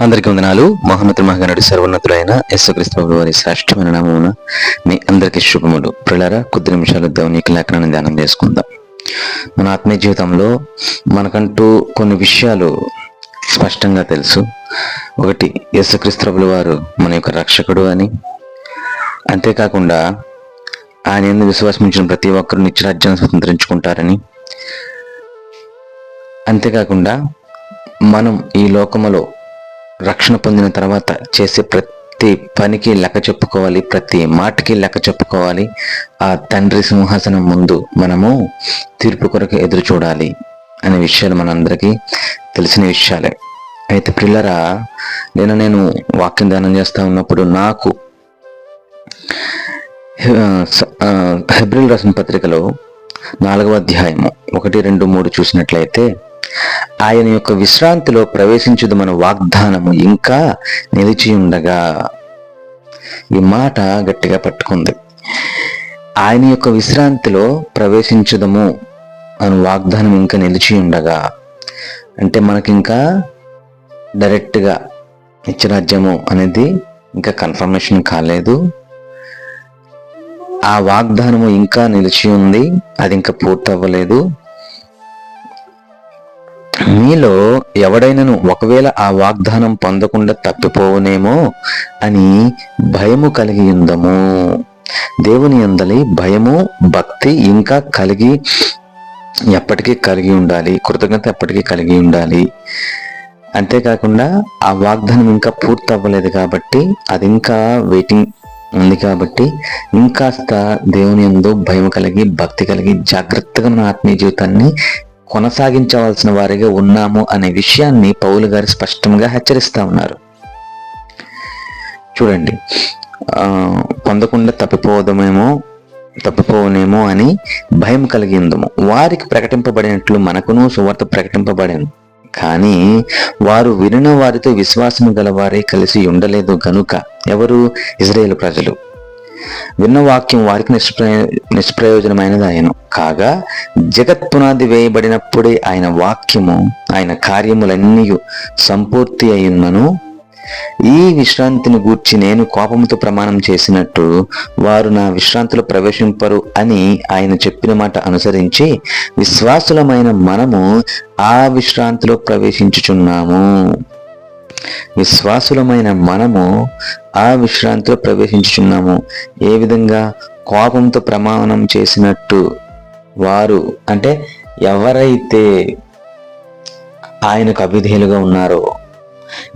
అందరికీ వందనాలు. మహోన్నతుడు మహాగణుడు సర్వోన్నతులైన యేసుక్రీస్తు వారి శ్రేష్టమైన నామమున మీ అందరికీ శుభములు. పిల్లరా కొద్ది నిమిషాలు దేవునికి లేఖనాన్ని ధ్యానం చేసుకుందాం. మన ఆత్మీయ జీవితంలో మనకంటూ కొన్ని విషయాలు స్పష్టంగా తెలుసు. ఒకటి యేసుక్రీస్తు వారు మన యొక్క రక్షకుడు అని. అంతేకాకుండా ఆయన ఎందుకు విశ్వాసం ప్రతి ఒక్కరు నిత్యరాజ్యాన్ని స్వతంత్రించుకుంటారని. అంతేకాకుండా మనం ఈ లోకములో రక్షణ పొందిన తర్వాత చేసే ప్రతి పనికి లెక్క చెప్పుకోవాలి ప్రతి మాటకి లెక్క చెప్పుకోవాలి. ఆ తండ్రి సింహాసనం ముందు మనము తీర్పు కొరకు ఎదురు చూడాలి అనే విషయాలు మనందరికీ తెలిసిన విషయాలే. అయితే పిల్లరా నేను నేను వాక్యం దానం చేస్తూ ఉన్నప్పుడు నాకు హెబ్రిల్ రాసిన పత్రికలో నాలుగవ అధ్యాయము ఒకటి రెండు మూడు చూసినట్లయితే ఆయన యొక్క విశ్రాంతిలో ప్రవేశించదు మన వాగ్దానము ఇంకా నిలిచి ఉండగా ఈ మాట గట్టిగా పట్టుకుంది. ఆయన యొక్క విశ్రాంతిలో ప్రవేశించదము అని వాగ్దానం ఇంకా నిలిచి ఉండగా అంటే మనకింకా డైరెక్ట్గా నిత్యరాజ్యము అనేది ఇంకా కన్ఫర్మేషన్ కాలేదు. ఆ వాగ్దానము ఇంకా నిలిచి ఉంది అది ఇంకా పూర్తవ్వలేదు. మీలో ఎవడైనను ఒకవేళ ఆ వాగ్దానం పొందకుండా తప్పిపోవునేమో అని భయము కలిగి ఉందము. దేవుని అందలి భయము భక్తి ఇంకా కలిగి ఎప్పటికీ కలిగి ఉండాలి కృతజ్ఞత ఎప్పటికీ కలిగి ఉండాలి. అంతేకాకుండా ఆ వాగ్దానం ఇంకా పూర్తి అవ్వలేదు కాబట్టి అది ఇంకా వెయిటింగ్ ఉంది కాబట్టి ఇంకాస్త దేవుని ఎందు భయం కలిగి భక్తి కలిగి జాగ్రత్తగా మన ఆత్మీయ జీవితాన్ని కొనసాగించవలసిన వారిగా ఉన్నాము అనే విషయాన్ని పౌలు గారు స్పష్టంగా హెచ్చరిస్తా ఉన్నారు. చూడండి. పొందకుండా తప్పిపోదమేమో తప్పిపోవనేమో అని భయం కలిగిందము. వారికి ప్రకటింపబడినట్లు మనకును సువార్త ప్రకటింపబడాను కానీ వారు వినిన వారితో విశ్వాసము గలవారే కలిసి ఉండలేదు గనుక ఎవరు? ఇజ్రాయేల్ ప్రజలు. విన్న వాక్యం వారికి నిష్ప్రయ నిష్ప్రయోజనమైనది ఆయన కాగా జగత్ పునాది వేయబడినప్పుడే ఆయన వాక్యము ఆయన కార్యములన్నీ సంపూర్తి అయ్యున్నను. ఈ విశ్రాంతిని గూర్చి నేను కోపంతో ప్రమాణం చేసినట్టు వారు నా విశ్రాంతిలో ప్రవేశింపరు అని ఆయన చెప్పిన మాట అనుసరించి విశ్వాసులమైన మనము ఆ విశ్రాంతిలో ప్రవేశించుచున్నాము. విశ్వాసులమైన మనము ఆ విశ్రాంతిలో ప్రవేశించుచున్నాము. ఏ విధంగా కోపంతో ప్రమాణం చేసినట్టు వారు అంటే ఎవరైతే ఆయనకు అభిధేయులుగా ఉన్నారో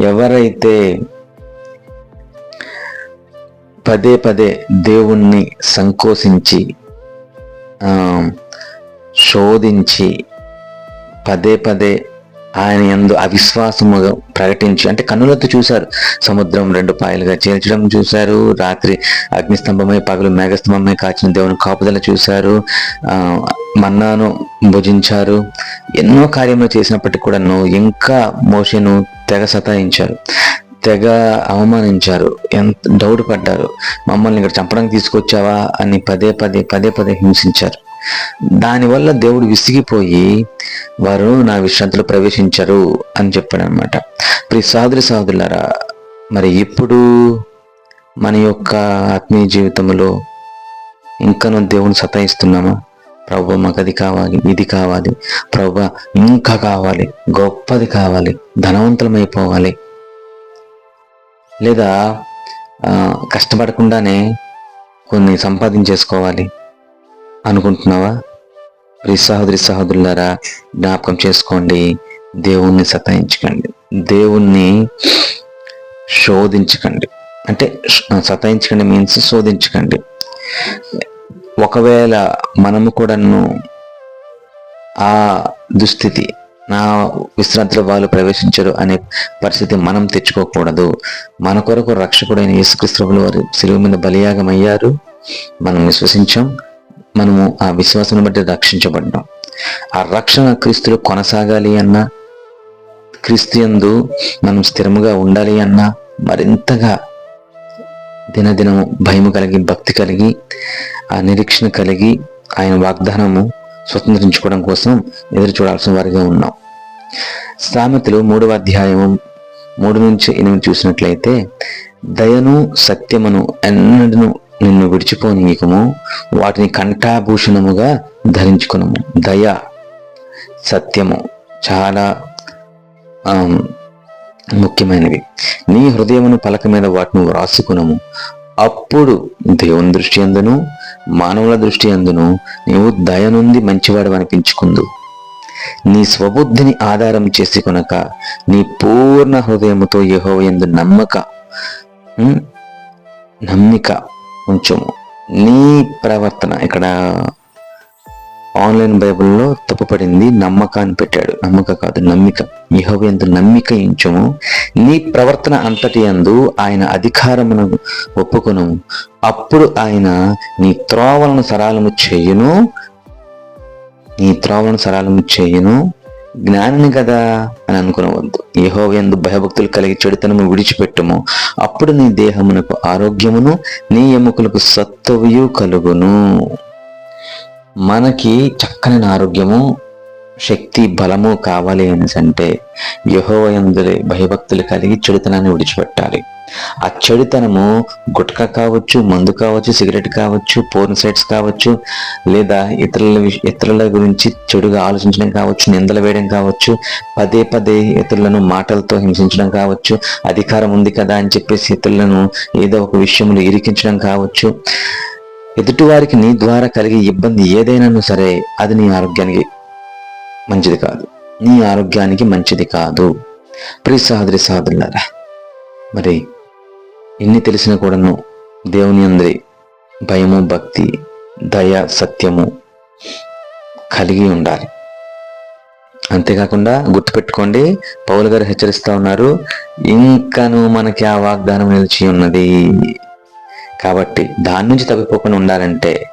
ఎవరైతే పదే పదే దేవుణ్ణి సంకోచించి శోధించి పదే పదే ఆయన ఎందు అవిశ్వాసముగా ప్రకటించి అంటే కన్నులతో చూశారు. సముద్రం రెండు పాయలుగా చేర్చడం చూశారు. రాత్రి అగ్నిస్తంభమై పగలు మేఘస్తంభమై కాచిన దేవుని కాపుదల చూశారు. మన్నాను భుజించారు. ఎన్నో కార్యములు చేసినప్పటికీ కూడా నువ్వు ఇంకా మోషను తెగ సతాయించారు. తెగ అవమానించారు. ఎంత డౌట్ పడ్డారు మమ్మల్ని ఇక్కడ చంపడానికి తీసుకొచ్చావా అని పదే పదే పదే పదే హింసించారు. దానివల్ల దేవుడు విసిగిపోయి వారు నా విశ్రాంతిలో ప్రవేశించరు అని చెప్పాడు అనమాట ప్రియ సహోదరి సహోదరులారా మరి ఇప్పుడు మన యొక్క ఆత్మీయ జీవితంలో ఇంకనూ దేవుని సతాయిస్తున్నామా? ప్రభు మాకు అది కావాలి ఇది కావాలి ప్రభు ఇంకా కావాలి గొప్పది కావాలి ధనవంతులమైపోవాలి. లేదా కష్టపడకుండానే కొన్ని సంపాదించేసుకోవాలి అనుకుంటున్నావా? ప్రి సహోదరి సహోదరులారా జ్ఞాపకం చేసుకోండి దేవుణ్ణి సతాయించకండి. దేవుణ్ణి శోధించకండి. అంటే సతాయించకండి మీన్స్ శోధించకండి. ఒకవేళ మనము కూడాను ఆ దుస్థితి నా విశ్రాంతిలో వాళ్ళు ప్రవేశించరు అనే పరిస్థితి మనం తెచ్చుకోకూడదు. మన కొరకు రక్షకుడైన యేసుక్రీస్తువులు వారు సిలువు మీద బలియాగమయ్యారు. మనం విశ్వసించాం. మనము ఆ విశ్వాసం బట్టి రక్షించబడ్డాం. ఆ రక్షణ క్రీస్తులు కొనసాగాలి అన్నా క్రీస్తుయందు మనం స్థిరముగా ఉండాలి అన్నా మరింతగా దినదినము భయము కలిగి భక్తి కలిగి ఆ నిరీక్షణ కలిగి ఆయన వాగ్దానము స్వతంత్రించుకోవడం కోసం ఎదురు చూడాల్సిన వారిగా ఉన్నాం. సామెతలు మూడవ అధ్యాయము మూడు నుంచి ఎనిమిది చూసినట్లయితే దయను సత్యమును ఎన్నడను నిన్ను విడిచిపోనీయకము వాటిని కంఠాభూషణముగా ధరించుకునము. దయ సత్యము చాలా ముఖ్యమైనవి నీ హృదయమును పలక మీద వాటిని వ్రాసుకునము. అప్పుడు దేవుని దృష్టి అందును మానవుల దృష్టి అందును నీవు దయనుంది మంచివాడు అనిపించుకుందు నీ స్వబుద్ధిని ఆధారం చేసి కొనక నీ పూర్ణ హృదయముతో యహో ఎందు నమ్మక నమ్మిక ఉంచము. నీ ప్రవర్తన ఇక్కడ ఆన్లైన్ బైబిల్లో తప్పుపడింది నమ్మక అని పెట్టాడు. నమ్మక కాదు నమ్మిక. యహో ఎందు నమ్మిక ఇంచము నీ ప్రవర్తన అంతటి అందు ఆయన అధికారమును ఒప్పుకును అప్పుడు ఆయన నీ త్రోవలను సరాలము చేయును. నీ త్రోవలను సరాలము చేయును. జ్ఞానిని కదా అని అనుకునవద్దు. యహో ఎందు భయభక్తులు కలిగి చెడుతనము విడిచిపెట్టము. అప్పుడు నీ దేహమునకు ఆరోగ్యమును నీ ఎముకలకు సత్తువు కలుగును. మనకి చక్కని ఆరోగ్యము శక్తి బలము కావాలి అనేసి అంటే యహోవయందులే భయభక్తులు కలిగి చెడుతనాన్ని విడిచిపెట్టాలి. ఆ చెడుతనము గుట్క కావచ్చు మందు కావచ్చు సిగరెట్ కావచ్చు పోర్న్ సైట్స్ కావచ్చు లేదా ఇతరుల ఇతరుల గురించి చెడుగా ఆలోచించడం కావచ్చు నిందలు వేయడం కావచ్చు పదే పదే ఇతరులను మాటలతో హింసించడం కావచ్చు అధికారం ఉంది కదా అని చెప్పేసి ఇతరులను ఏదో ఒక విషయంలో ఇరికించడం కావచ్చు. ఎదుటివారికి నీ ద్వారా కలిగే ఇబ్బంది ఏదైనా సరే అది నీ ఆరోగ్యానికి మంచిది కాదు. నీ ఆరోగ్యానికి మంచిది కాదు. ప్రి సహోదరి సహోదరులారా మరి ఎన్ని తెలిసినా కూడాను దేవుని అందరి భయము భక్తి దయ సత్యము కలిగి ఉండాలి. అంతేకాకుండా గుర్తుపెట్టుకోండి పౌలు గారు హెచ్చరిస్తూ ఉన్నారు ఇంకను మనకి ఆ వాగ్దానం నిలిచి ఉన్నది. కాబట్టి దాని నుంచి తప్పిపోకుండా ఉండాలంటే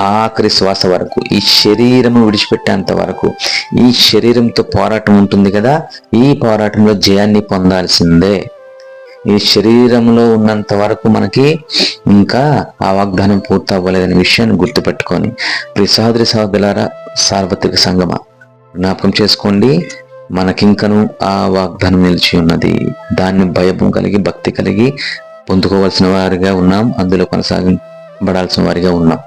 ఆఖరి శ్వాస వరకు ఈ శరీరము విడిచిపెట్టేంత వరకు ఈ శరీరంతో పోరాటం ఉంటుంది కదా ఈ పోరాటంలో జయాన్ని పొందాల్సిందే. ఈ శరీరంలో ఉన్నంత వరకు మనకి ఇంకా ఆ వాగ్దానం పూర్తి అవ్వలేదనే విషయాన్ని గుర్తుపెట్టుకొని ప్రతి సహోదరి సహోదరులారా సార్వత్రిక సంగమ జ్ఞాపకం చేసుకోండి. మనకింకను ఆ వాగ్దానం నిలిచి ఉన్నది. దాన్ని భయం కలిగి భక్తి కలిగి పొందుకోవాల్సిన వారిగా ఉన్నాం. అందులో కొనసాగబడాల్సిన వారిగా ఉన్నాం.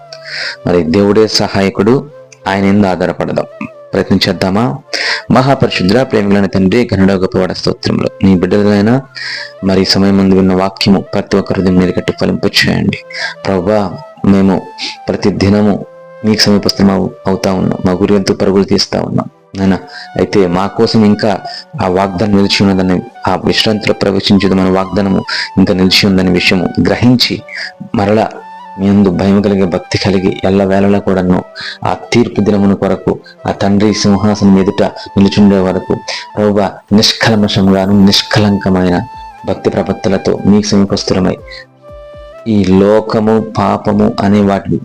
మరి దేవుడే సహాయకుడు ఆయన ఎందు ఆధారపడదాం. ప్రయత్నించేద్దామా మహాపరిశుద్ర ప్రేమిలైన తండ్రి గనుడ గొప్పవాడ స్తోత్రంలో నీ బిడ్డలైన మరి సమయం ముందు విన్న వాక్యము ప్రతి ఒక్క హృదయం మీరు కట్టి ఫలింపు చేయండి. ప్రభా మేము ప్రతి దినము మీకు సమీపస్థం అవుతా ఉన్నాం. మా గురి ఎంతో పరుగులు తీస్తా ఉన్నాం. నాయన అయితే మా కోసం ఇంకా ఆ వాగ్దానం నిలిచి ఉన్నదని ఆ విశ్రాంతిలో ప్రవేశించదు మన వాగ్దానము ఇంకా నిలిచి ఉందనే విషయము గ్రహించి మరలా మీ అందు భయం కలిగి భక్తి కలిగి ఎల్లవేళలా కూడాను ఆ తీర్పు దినమును కొరకు ఆ తండ్రి సింహాసనం ఎదుట నిలుచుండే వరకు రవ్వ నిష్కలమషంగాను నిష్కలంకమైన భక్తి ప్రపత్తులతో మీకు సమీపస్తులమై ఈ లోకము పాపము అనే వాటి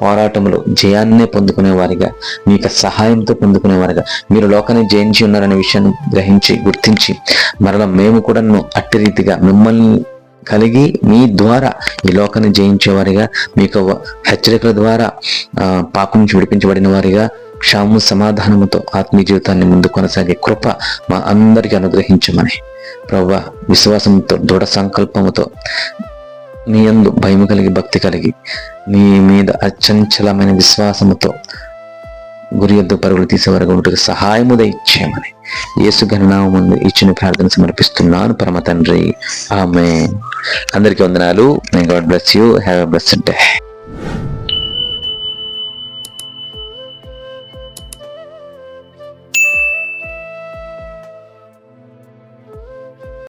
పోరాటంలో జయాన్నే పొందుకునే వారిగా మీకు సహాయంతో పొందుకునేవారిగా మీరు లోకాన్ని జయించి ఉన్నారనే విషయాన్ని గ్రహించి గుర్తించి మరలా మేము కూడా అట్టి రీతిగా మిమ్మల్ని కలిగి మీ ద్వారా ఈ లోకాన్ని జయించేవారిగా మీకు హెచ్చరికల ద్వారా పాపం నుంచి విడిపించబడిన వారిగా క్షాము సమాధానముతో ఆత్మీయ జీవితాన్ని ముందు కొనసాగే కృప మా అందరికీ అనుగ్రహించమని. ప్రవ్వ విశ్వాసంతో దృఢ సంకల్పముతో మీ అందు భయం కలిగి భక్తి కలిగి మీ మీద అచంచలమైన విశ్వాసముతో గురి యొద్ద పరుగులు తీసే వరకు ఉంటే సహాయము దయచేయమని. యేసు గణనామం ఇచ్చిన ప్రార్థన సమర్పిస్తున్నాను. పరమ తండ్రి ఆమె అందరికీ వందనాలు. God bless you have a blessed day